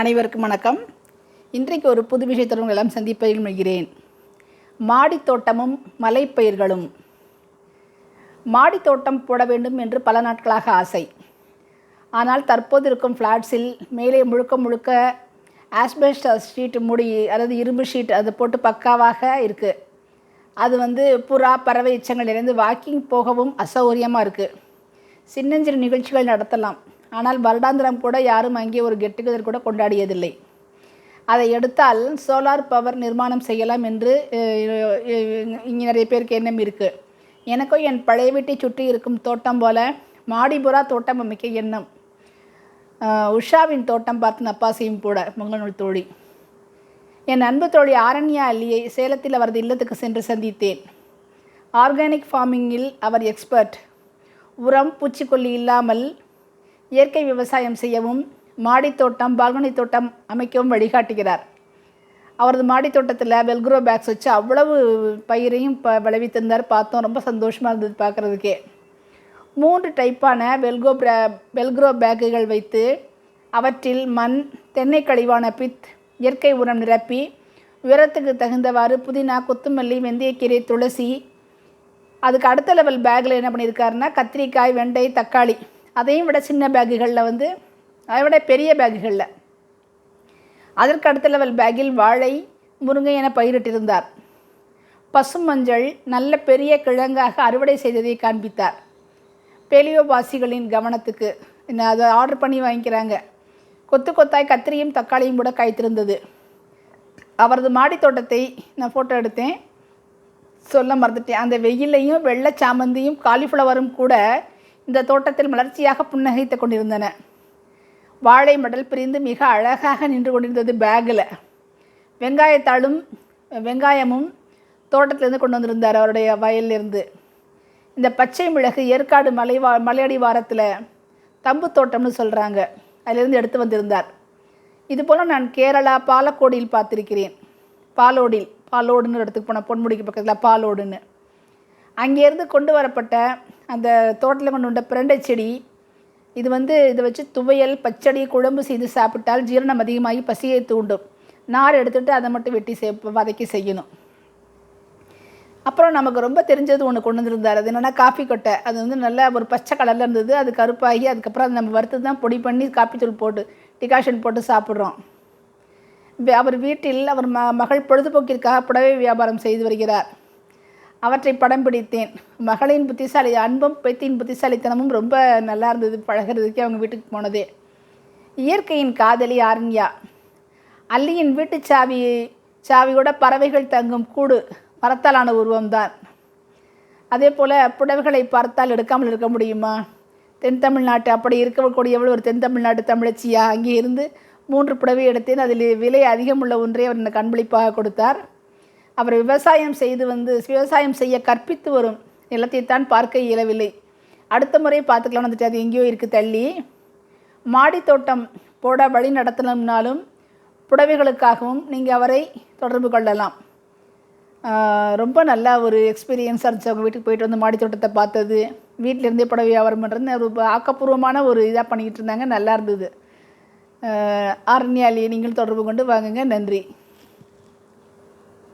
அனைவருக்கும் வணக்கம். இன்றைக்கு ஒரு புது விஷயத்துடன் எல்லாம் சந்திப்பதில் முழுகிறேன் மாடித் தோட்டமும் மலைப்பயிர்களும் மாடித் தோட்டம் போட வேண்டும் என்று பல நாட்களாக ஆசை. ஆனால் தற்போது இருக்கும் ஃப்ளாட்ஸில் மேலே முழுக்க முழுக்க ஆஸ்பெஸ்டஸ் ஷீட் மூடி அதாவது இரும்பு ஷீட் அது போட்டு பக்காவாக இருக்குது அது வந்து புறா பறவை எச்சங்கள் நிறைந்து வாக்கிங் போகவும் அசௌகரியமாக இருக்குது சின்னஞ்சிறு நிகழ்ச்சிகள் நடத்தலாம். ஆனால் வருடாந்திரம் கூட யாரும் அங்கே ஒரு கெட்டுகெதர் கூட கொண்டாடியதில்லை. அதை எடுத்தால் சோலார் பவர் நிர்மாணம் செய்யலாம் என்று இங்கே நிறைய பேருக்கு எண்ணம் இருக்குது எனக்கும் என் பழைய வீட்டை சுற்றி இருக்கும் தோட்டம் போல மாடிபுறா தோட்டம் அமைக்க எண்ணம். உஷாவின் தோட்டம் பார்த்து நப்பாசையும் கூட முகநூல் தோழி. என் அன்பு தோழி ஆரண்யா அல்லியை சேலத்தில் அவரது இல்லத்துக்கு சென்று சந்தித்தேன். ஆர்கானிக் ஃபார்மிங்கில் அவர் எக்ஸ்பர்ட். உரம் பூச்சிக்கொல்லி இல்லாமல் இயற்கை விவசாயம் செய்யவும் மாடித் தோட்டம் பால்கனி தோட்டம் அமைக்கவும் வழிகாட்டுகிறார். அவரது மாடித்தோட்டத்தில் வெல்க்ரோ பேக்ஸ் வச்சு அவ்வளவு பயிரையும் ப விளைவித்திருந்தார். பார்த்தோம் ரொம்ப சந்தோஷமாக இருந்தது பார்க்குறதுக்கே மூன்று டைப்பான வெல்கோ வெல்க்ரோ பேக்குகள் வைத்து அவற்றில் மண் தென்னை கழிவான பித் இயற்கை உரம் நிரப்பி உயரத்துக்கு தகுந்தவாறு புதினா கொத்தமல்லி வெந்தயக்கீரை துளசி அதுக்கு அடுத்த லெவல் பேக்கில் என்ன பண்ணியிருக்காருன்னா கத்திரிக்காய் வெண்டை தக்காளி அதையும் விட சின்ன பேக்குகளில் வந்து அதை விட பெரிய பேக்குகளில். அதற்கு அடுத்த லெவல் பேக்கில் வாழை முருங்கை என பயிரிட்டிருந்தார். பசுமஞ்சள் நல்ல பெரிய கிழங்காக அறுவடை செய்ததை காண்பித்தார். பேலியோபாசிகளின் கவனத்துக்கு என்ன அதை ஆர்டர் பண்ணி வாங்கிக்கிறாங்க. கொத்து கொத்தாய் கத்திரியும் தக்காளியும் கூட காய்த்திருந்தது. அவரது மாடித் தோட்டத்தை நான் ஃபோட்டோ எடுத்தேன். சொல்ல மறந்துட்டேன். அந்த வெயிலையும் வெள்ளை சாமந்தியும் காலிஃப்ளவரும் கூட இந்த தோட்டத்தில் மலர்ச்சியாக புன்னகைத்து கொண்டிருந்தன. வாழை மடல் பிரிந்து மிக அழகாக நின்று கொண்டிருந்தது பேக்கில் வெங்காயத்தாளும் வெங்காயமும் தோட்டத்திலேருந்து கொண்டு வந்திருந்தார் அவருடைய வயலிலிருந்து. இந்த பச்சை மிளகு ஏற்காடு மலை வா மலையடிவாரத்தில் தம்பு தோட்டம்னு சொல்கிறாங்க அதிலிருந்து எடுத்து வந்திருந்தார். இதுபோல் நான் கேரளா பாலக்கோடியில் பார்த்திருக்கிறேன். பாலோடில் பாலோடுன்னு இடத்துக்கு போனேன் பொன்முடிக்கு பக்கத்தில் பாலோடுன்னு. அங்கேருந்து கொண்டு வரப்பட்ட அந்த தோட்டத்தில் கொண்டு வந்த பிரண்டை செடி இது வந்து இதை வச்சு துவையல் பச்சடி குழம்பு செய்து சாப்பிட்டால் ஜீரணம் அதிகமாகி பசியை தூண்டும். நார் எடுத்துகிட்டு அதை மட்டும் வெட்டி சே வதக்கி செய்யணும். அப்புறம் நமக்கு ரொம்ப தெரிஞ்சது ஒன்று கொண்டு வந்திருந்தார். அது என்னென்னா காஃபி கொட்டை. அது வந்து நல்லா ஒரு பச்சை கலரில் இருந்தது. அது கருப்பாகி அதுக்கப்புறம் அது நம்ம வறுத்து தான் பொடி பண்ணி காப்பி தூள் போட்டு டிகாஷன் போட்டு சாப்பிட்றோம். அவர் வீட்டில் அவர் ம மகள் பொழுதுபோக்கிற்காக புடவை வியாபாரம் செய்து வருகிறார். அவற்றை படம் பிடித்தேன். மகளின் புத்திசாலி அன்பும் பெத்தியின் புத்திசாலித்தனமும் ரொம்ப நல்லா இருந்தது பழகிறதுக்கே அவங்க வீட்டுக்கு போனதே. இயற்கையின் காதலி ஆரண்யா. அல்லியின் வீட்டு சாவி சாவியோட பறவைகள் தங்கும் கூடு மரத்தாலான உருவம்தான். அதே போல் புடவைகளை பார்த்தால் எடுக்காமல் இருக்க முடியுமா? தென் தமிழ்நாட்டு அப்படி இருக்கக்கூடியவள் ஒரு தென் தமிழ்நாட்டு தமிழச்சியா? அங்கே இருந்து மூன்று புடவை எடுத்தேன். அதில் விலை அதிகமுள்ள ஒன்றை அவர் எனக்கு கொடுத்தார். அவர் விவசாயம் செய்து வந்து விவசாயம் செய்ய கற்பித்து வரும் நிலத்தைத்தான் பார்க்க இயலவில்லை. அடுத்த முறை பார்த்துக்கலாம். வந்துட்டு அது எங்கேயோ இருக்குது தள்ளி. மாடித் தோட்டம் போட வழி நடத்தணும்னாலும் புடவைகளுக்காகவும் நீங்கள் அவரை தொடர்பு கொள்ளலாம். ரொம்ப நல்லா ஒரு எக்ஸ்பீரியன்ஸாக இருந்துச்சு. அவங்க வீட்டுக்கு போயிட்டு வந்து மாடி தோட்டத்தை பார்த்தது. வீட்டிலேருந்தே புடவை வியாபாரம் பண்ணுறது ஒரு ஆக்கப்பூர்வமான ஒரு இதாக பண்ணிக்கிட்டு இருந்தாங்க. நல்லா இருந்தது. ஆஹ் நீங்கள் தொடர்பு கொண்டு வாங்குங்க. நன்றி.